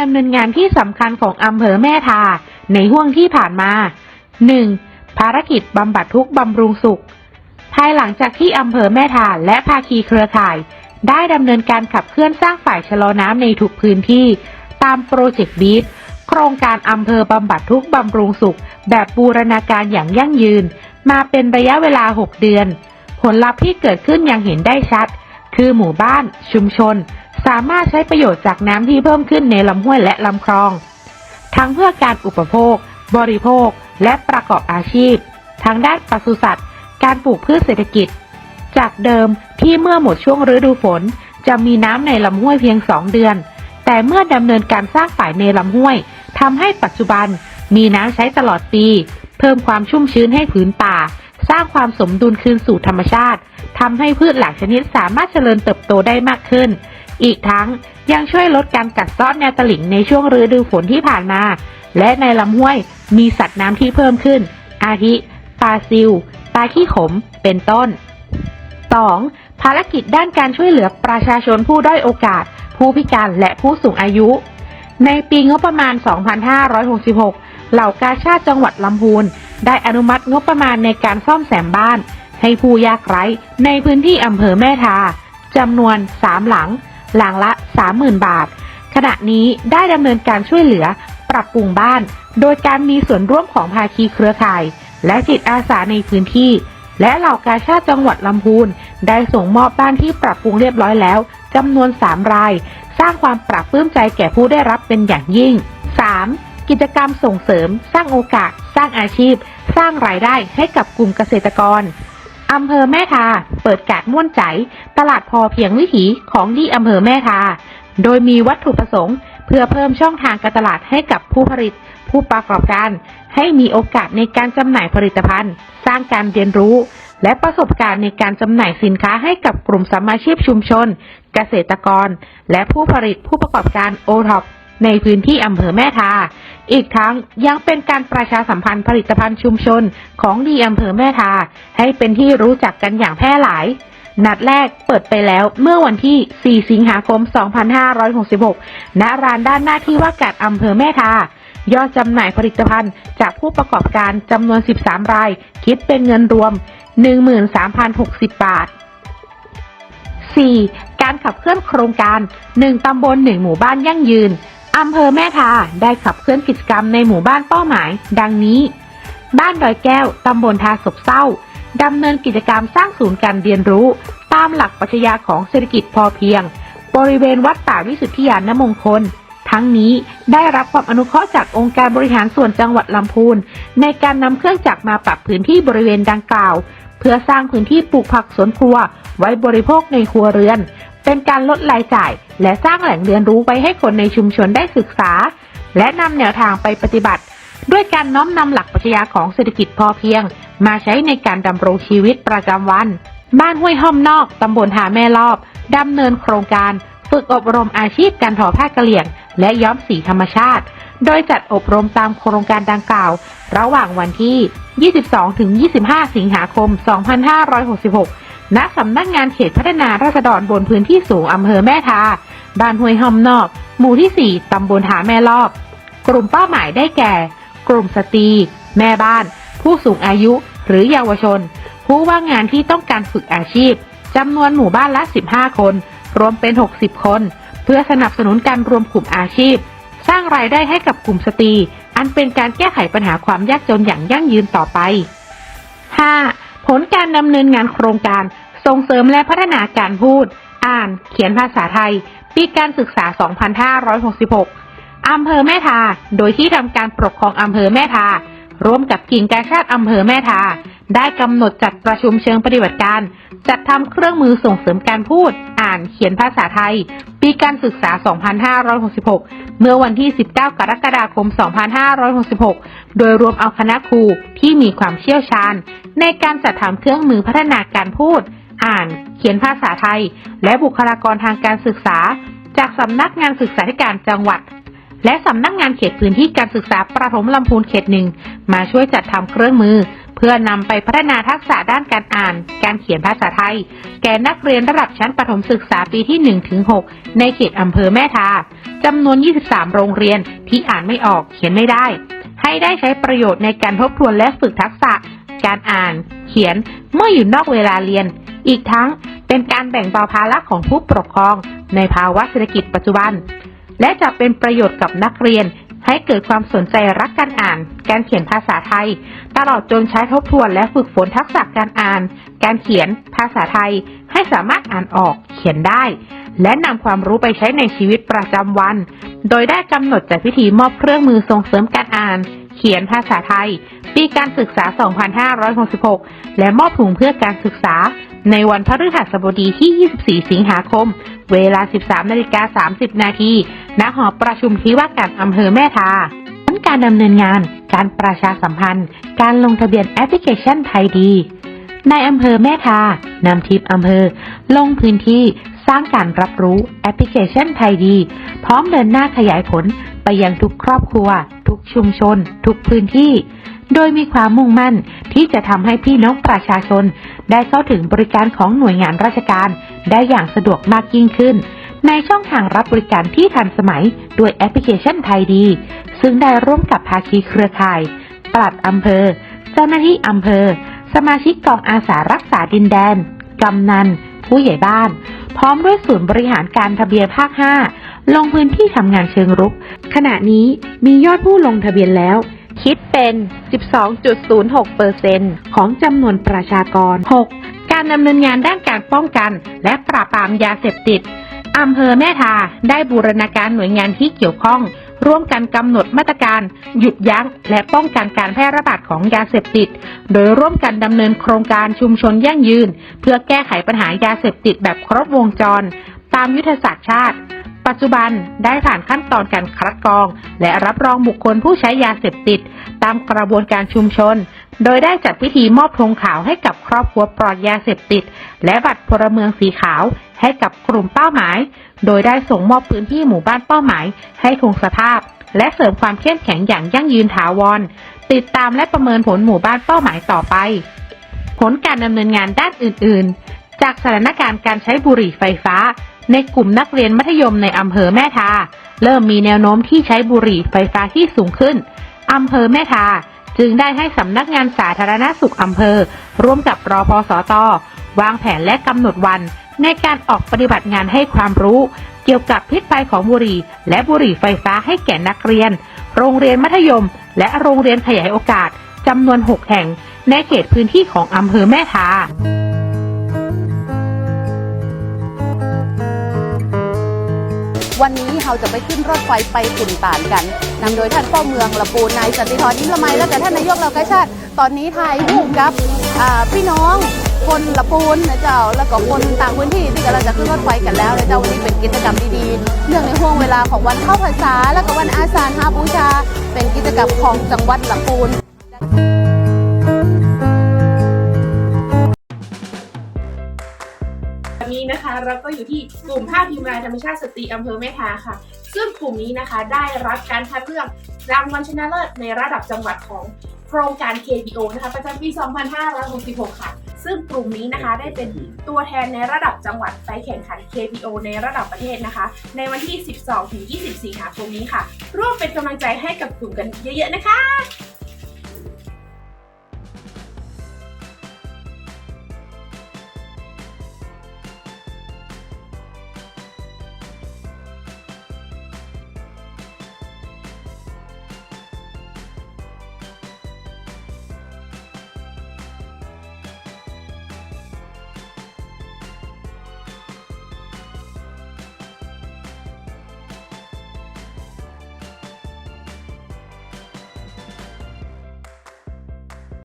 ดำเนินงานที่สำคัญของอำเภอแม่ทา ในห่วงที่ผ่านมา 1. ภารกิจบำบัดทุกข์บำรุงสุข ภายหลังจากที่อำเภอแม่ทาและภาคีเครือข่าย ได้ดำเนินการขับเคลื่อนสร้างฝ่ายชะลอน้ำในทุกพื้นที่ ตามโปรเจกต์บีทโครงการอำเภอบำบัดทุกข์บำรุงสุข แบบบูรณาการอย่างยั่งยืน มาเป็นระยะเวลา 6 เดือน ผลลัพธ์ที่เกิดขึ้นยังเห็นได้ชัด คือหมู่บ้าน ชุมชนามารถใช้ประโยชน์จากน้ำที่เพิ่มขึ้นในลำห้วยและลำคลอง ทั้งเพื่อการอุปโภค บริโภค และประกอบอาชีพ ทางด้านปศุสัตว์ การปลูกพืชเศรษฐกิจ จากเดิมที่เมื่อหมดช่วงฤดูฝน จะมีน้ำในลำห้วยเพียง2เดือน แต่เมื่อดำเนินการสร้างฝ่ายในลำห้วยทำให้ปัจจุบันมีน้ำใช้ตลอดปี เพิ่มความชุ่มชื้นให้ผืนป่า สร้างความสมดุลคืนสู่ธรรมชาติทำให้พืชหลากชนิดสามารถเจริญเติบโตได้มากขึ้น อีกทั้งยังช่วยลดการกัดเซ้อนแนวตลิ่งในช่วงฤดูฝนที่ผ่านมา และในลำห้วยมีสัตว์น้ำที่เพิ่มขึ้น อาทิปลาซิว ปลาขี้ขม เป็นต้น 2. ภารกิจด้านการช่วยเหลือประชาชนผู้ด้อยโอกาส ผู้พิการและผู้สูงอายุ ในปีงบประมาณ 2566 เหล่ากาชาติจังหวัดลำพูน ได้อนุมัติงบประมาณในการซ่อมแซมบ้าน ให้ผู้ยากไร้ในพื้นที่อำเภอแม่ทาจำนวน 3 หลัง หลังละ 30,000 บาท ขณะนี้ได้ดำเนินการช่วยเหลือปรับปรุงบ้าน โดยการมีส่วนร่วมของภาคีเครือข่าย และจิตอาสาในพื้นที่ และเหล่ากาชาติจังหวัดลำพูนได้ส่งมอบบ้านที่ปรับปรุงเรียบร้อยแล้วจำนวน 3 ราย สร้างความปรับปลื้มใจแก่ผู้ได้รับเป็นอย่างยิ่ง 3. กิจกรรมส่งเสริม สร้างโอกาส สร้างอาชีพ สร้างรายได้ให้กับกลุ่มเกษตรกร อำเภอแม่ทาเปิดการม่วนใจ ตลาดพอเพียงวิถีของดีอำเภอแม่ทาโดยมีวัตถุประสงค์ เพื่อเพิ่มช่องทางการตลาดให้กับผู้ผลิต ผู้ประกอบการ ให้มีโอกาสในการจำหน่ายผลิตภัณฑ์ สร้างการเรียนรู้ และประสบการณ์ในการจำหน่ายสินค้าให้กับกลุ่มสมาชีพชุมชน เกษตรกร และผู้ผลิตผู้ประกอบการโอท็อป ในพื้นที่อำเภอแม่ทา อีกทั้งยังเป็นการประชาสัมพันธ์ผลิตภัณฑ์ชุมชนของดีอำเภอแม่ทา ให้เป็นที่รู้จักกันอย่างแพร่หลาย นัดแรกเปิดไปแล้วเมื่อวันที่ 4 สิงหาคม 2566 ณ ร้านด้านหน้าที่ว่าการอำเภอแม่ทายอดจำหน่ายผลิตภัณฑ์จากผู้ประกอบการจำนวน 13 ราย คิดเป็นเงินรวม 13,060 บาท 4. การขับเคลื่อนโครงการ 1 ตำบล 1 หมู่บ้านยั่งยืน อำเภอแม่ทาได้ขับเคลื่อนกิจกรรมในหมู่บ้านเป้าหมาย ดังนี้ บ้านดอยแก้ว ตำบลทาศบเศร้า ดำเนินกิจกรรมสร้างศูนย์การเรียนรู้ ตามหลักปรัชญาของเศรษฐกิจพอเพียง บริเวณวัดป่าวิสุทธิยานมงคล ทั้งนี้ได้รับความอนุเคราะห์จากองค์การบริหารส่วนจังหวัดลำพูน ในการนำเครื่องจักรมาปรับพื้นที่บริเวณดังกล่าว เพื่อสร้างพื้นที่ปลูกผักสวนครัว ไว้บริโภคในครัวเรือน เป็นการลดรายจ่าย และสร้างแหล่งเรียนรู้ไว้ให้คนในชุมชนได้ศึกษา และนำแนวทางไปปฏิบัติ ด้วยการน้อมนำหลักปรัชญาของเศรษฐกิจพอเพียง มาใช้ในการดำรงชีวิตประจำวัน บ้านห้วยห้อมนอกตำบลหาแม่รอบดำเนินโครงการ ฝึกอบรมอาชีพการทอผ้ากะเหลี่ยง และย้อมสีธรรมชาติ โดยจัดอบรมตามโครงการดังกล่าว ระหว่างวันที่ 22-25 สิงหาคม 2566 ณสำนักงานเขตพัฒนาราษฎรบนพื้นที่สูงอำเภอแม่ทา บ้านห้วยห้อมนอก หมู่ที่ 4 ตำบลหาแม่รอบ กลุ่มเป้าหมายได้แก่ กลุ่มสตรี แม่บ้าน ผู้สูงอายุ หรือเยาวชน ผู้ว่างงานที่ต้องการฝึกอาชีพจำนวนหมู่บ้านละ 15 คน รวมเป็น 60 คน เพื่อสนับสนุนการรวมกลุ่มอาชีพ สร้างรายได้ให้กับกลุ่มสตรี อันเป็นการแก้ไขปัญหาความยากจนอย่างยั่งยืนต่อไป 5. ผลการดำเนินงานโครงการ ส่งเสริมและพัฒนาการพูด อ่าน เขียนภาษาไทย ปีการศึกษา 2566 อำเภอแม่ทา โดยที่ทำการปกครองอำเภอแม่ทา ร่วมกับกิ่งการชาติอำเภอแม่ทา ได้กำหนดจัดประชุมเชิงปฏิบัติการ จัดทำเครื่องมือส่งเสริมการพูด อ่าน เขียนภาษาไทย ปีการศึกษา 2566 เมื่อวันที่ 19 กรกฎาคม 2566 โดยรวมเอาคณะครูที่มีความเชี่ยวชาญ ในการจัดทำเครื่องมือพัฒนาการพูด อ่าน เขียนภาษาไทย และบุคลากรทางการศึกษา จากสำนักงานศึกษาธิการจังหวัด และสำนักงานเขตพื้นที่การศึกษาประถมลำพูนเขตหนึ่งมาช่วยจัดทำเครื่องมือ เพื่อนำไปพัฒนาทักษะด้านการอ่าน การเขียนภาษาไทย แก่นักเรียนระดับชั้นประถมศึกษาปีที่1-6ในเขตอำเภอแม่ทาจำนวน 23 โรงเรียนที่อ่านไม่ออกเขียนไม่ได้ ให้ได้ใช้ประโยชน์ในการทบทวนและฝึกทักษะ การอ่าน เขียนเมื่ออยู่นอกเวลาเรียน อีกทั้งเป็นการแบ่งเบาภาระของผู้ปกครอง ในภาวะเศรษฐกิจปัจจุบัน และจะเป็นประโยชน์กับนักเรียน ให้เกิดความสนใจรักการอ่าน การเขียนภาษาไทย ตลอดจนใช้ทบทวนและฝึกฝนทักษะการอ่าน การเขียนภาษาไทย ให้สามารถอ่านออกเขียนได้ และนำความรู้ไปใช้ในชีวิตประจำวัน โดยได้กำหนดจัดพิธีมอบเครื่องมือส่งเสริมการอ่านเขียนภาษาไทย ปีการศึกษา 2566 และมอบถุงเพื่อการศึกษา ในวันพฤหัสบดีที่ 24 สิงหาคม เวลา 13นาฬิกา30 นาทีณหอประชุมที่ว่าการอำเภอแม่ทาทั้งการดำเนินงาน การประชาสัมพันธ์ การลงทะเบียนแอปพลิเคชันไทยดี ในอำเภอแม่ทานำทีมอำเภอ ลงพื้นที่สร้างการรับรู้แอปพลิเคชันไทยดี พร้อมเดินหน้าขยายผลไปยังทุกครอบครัว ทุกชุมชน ทุกพื้นที่ โดยมีความมุ่งมั่นที่จะทำให้พี่น้องประชาชน ได้เข้าถึงบริการของหน่วยงานราชการ ได้อย่างสะดวกมากยิ่งขึ้น ในช่องทางรับบริการที่ทันสมัยด้วยแอปพลิเคชันไทยดี ซึ่งได้ร่วมกับภาคีเครือข่ายปลัดอำเภอ เจ้าหน้าที่อำเภอ สมาชิกกองอาสารักษาดินแดน กำนัน ผู้ใหญ่บ้าน พร้อมด้วยศูนย์บริหารการทะเบียนภาค 5 ลงพื้นที่ทำงานเชิงรุก ขณะนี้มียอดผู้ลงทะเบียนแล้ว คิดเป็น 12.06%ของจำนวนประชากร 6. การดำเนินงานด้านการป้องกัน และปราบปรามยาเสพติดอำเภอแม่ทาได้บูรณาการหน่วยงานที่เกี่ยวข้อง ร่วมกันกำหนดมาตรการ หยุดยั้ง และป้องกันการแพร่ระบาดของยาเสพติด โดยร่วมกันดำเนินโครงการชุมชนยั่งยืน เพื่อแก้ไขปัญหายาเสพติดแบบครบวงจร ตามยุทธศาสตร์ชาติ ปัจจุบันได้ผ่านขั้นตอนการคัดกรอง และรับรองบุคคลผู้ใช้ยาเสพติด ตามกระบวนการชุมชน โดยได้จัดพิธีมอบธงขาวให้กับครอบครัวปลอดยาเสพติด และบัตรพลเมืองสีขาวให้กับกลุ่มเป้าหมาย โดยได้ส่งมอบพื้นที่หมู่บ้านเป้าหมาย ให้คงสภาพ และเสริมความเข้มแข็งอย่างยั่งยืนถาวร ติดตามและประเมินผลหมู่บ้านเป้าหมายต่อไป ผลการดำเนินงานด้านอื่น ๆ จากสถานการณ์การใช้บุหรี่ไฟฟ้า ในกลุ่มนักเรียนมัธยมในอำเภอแม่ทา เริ่มมีแนวโน้มที่ใช้บุหรี่ไฟฟ้าที่สูงขึ้น อำเภอแม่ทา จึงได้ให้สำนักงานสาธารณสุขอำเภอ ร่วมกับรอพสตวางแผนและกำหนดวัน ในการออกปฏิบัติงานให้ความรู้ เกี่ยวกับพิษภัยของบุหรี่ และบุหรี่ไฟฟ้าให้แก่นักเรียน โรงเรียนมัธยม และโรงเรียนขยายโอกาสจำนวน 6 แห่ง ในเขตพื้นที่ของอำเภอแม่ทา วันนี้เราจะไปขึ้นรถไฟไปขุนตานกันนำโดยท่านเป้าเมืองละปูนนายสันติธรยิ้มละไมและแต่ท่านนายกเรากล้ชาติ ตอนนี้ไทยร่วมกับพี่น้องคนละปูนนะเจ้าแล้วก็คนต่างพื้นที่ที่กำลังจะขึ้นรถไฟกันแล้วนะเจ้าวันนี้เป็นกิจกรรมดีๆเนื่องในห่วงเวลาของวันเข้าพรรษา และก็วันอาสาฬหาบูชา เป็นกิจกรรมของจังหวัดละปูน นนี้นะคะ เราก็อยู่ที่กลุ่มภาพพิมพ์รายธรรมชาติสตรีอำเภอแม่ทาค่ะ ซึ่งกลุ่มนี้นะคะได้รับการคัดเลือกรางวัลชนะเลิศในระดับจังหวัดของโครงการ KBO นะคะประจำปี 2566 ค่ะ ซึ่งกลุ่มนี้นะคะได้เป็นตัวแทนในระดับจังหวัดไปแข่งขัน KBO ในระดับประเทศนะคะ ในวันที่ 12ถึง20 สิงหาคมนี้ค่ะ ร่วมเป็นกำลังใจให้กับกลุ่มกันเยอะๆนะคะ